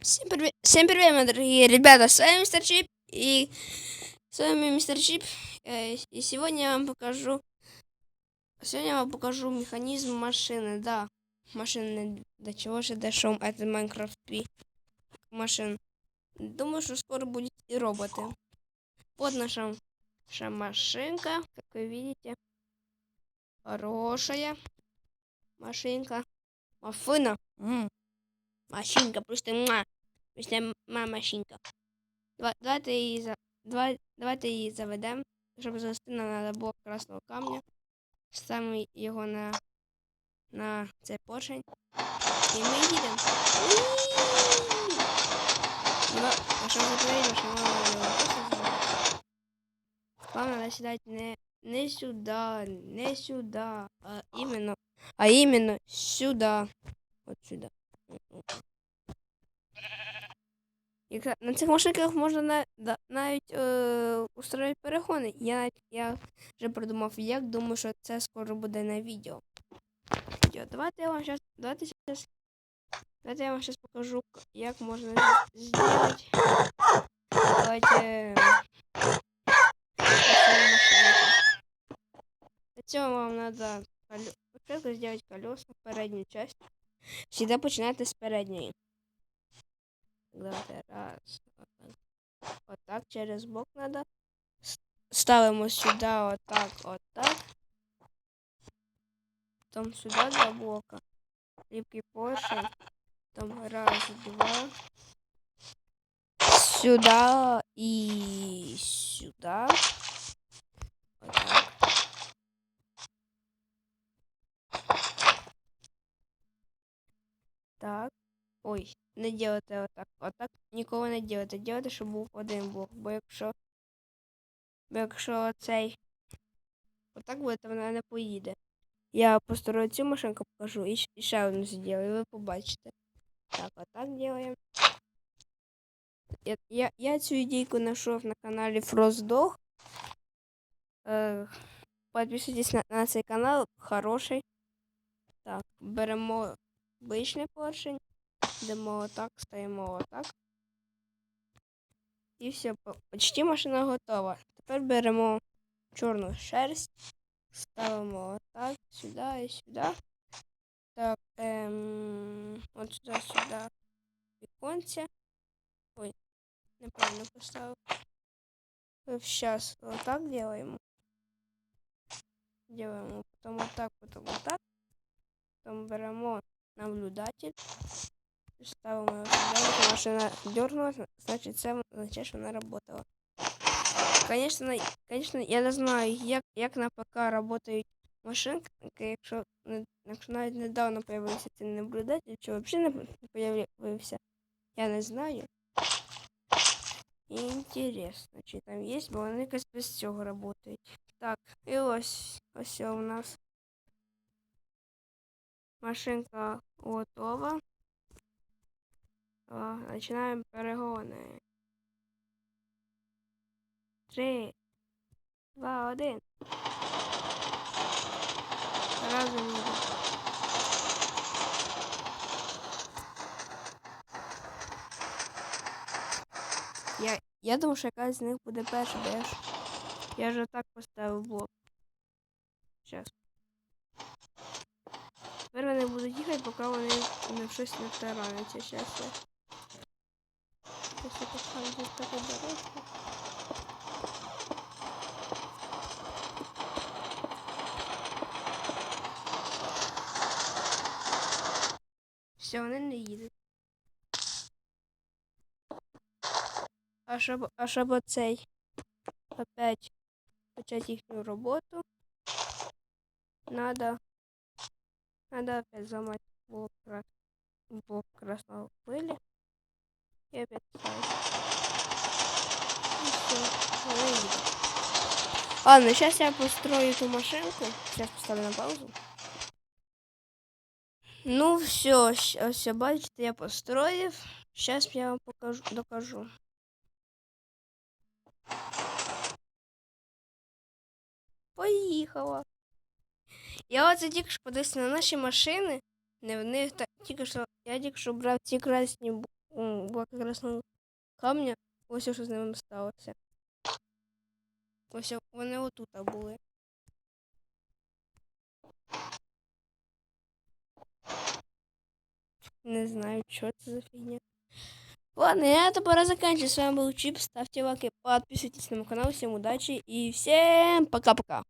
Всем привет, всем привет, мои дорогие ребята, с вами Мистер Чип, и с вами Мистер Чип, э, и сегодня я вам покажу, сегодня я вам покажу механизм машины, да, машины, до чего же дошел этот Майнкрафт Пи машин. Думаю, что скоро будет и роботы. Вот наша, наша машинка, как вы видите, хорошая машинка, машина. М. Машинка, просто муа. Просто ма машинка. Давайте її за давайте її заведемо. Щоб завести нам треба блок красного камня. Ставимо його на, на цей поршень. І ми їдемо. Якщо закриємо, що ми Вам треба сідати не, не сюди, не сюди, а іменно, а іменно сюди. От сюди. На цих машинках можна навіть е, устроїти перегони. Я, я вже придумав, як думаю, що це скоро буде на відео. Відео. Давайте я вам зараз. Давайте зараз. Давайте я вам зараз покажу, як можна зробити. Давайте. Для цього вам треба спочатку зробити колеса, передню часть. Всегда починайте з передньої. Давайте раз. Отак. Отак через бок. С- Ставимо сюди отак, отак. Потім сюди два блока. Ліпкий поршень. Там раз, два. Сюда і сюди. Отак. Так. Ой, не делайте отак. Отак ніколи не делайте. Делайте, щоб був один блок. Бо якщо. Бо якщо цей. Отак буде, то вона не поїде. Я построю цю машинку покажу і, і ще одну зроблю, і ви побачите. Так, отак делаємо. Я, я, я цю ідейку знайшов на каналі FrostDog. Е, Підписуйтесь на, на цей канал, хороший. Так, беремо обичний поршень. Йдемо отак, стаємо отак. І все, по- почти машина готова. Тепер беремо чорну шерсть, ставимо отак, сюди і сюди. Так, ем, от сюди, сюди віконце. Ой, неправильно поставив. Сейчас вот так делаем. Делаем потом вот так, потом вот так. Потом беремо наблюдатель. Ставимо його. Машина дернулась, значить це означає, що вона работала. Конечно, конечно, я не знаю, як, як на ПК працюють машинки, якщо, якщо навіть недавно появився цей наблюдатель, чи взагалі не появився, я не знаю. Інтересно, чи там є, бо вони якось без цього працюють. Так, і ось ось у нас машинка готова. Починаємо перегони. Три, два, один. Разом. Я, я думаю, що якась з них буде перша, бо я ж, я ж отак поставив блок. Зараз. Тепер вони будуть їхати, поки вони не щось не втараняться. Зараз я. Дорожку. Все, вони не їдуть. А щоб, а щоб оцей опять почати їхню роботу, надо, надо опять зламати блок, крас, блок красного пыли и опять ставить. И все, вони їдуть. Ладно, сейчас я построю эту машинку. Сейчас поставлю на паузу. Ну, все, все, бачите, я построїв. Сейчас я вам покажу, докажу. Поїхала. Я оце тільки що подивився на наші машини. Не в них так тільки що. Я тільки що брав ці красні бу- м, блоки красного камня. Ось що з ними сталося. Ось вони отут були. Не знаю, что это за фигня. Ладно, я это пора заканчивать. С вами был Чип. Ставьте лайки, подписывайтесь на мой канал. Всем удачи и всем пока-пока.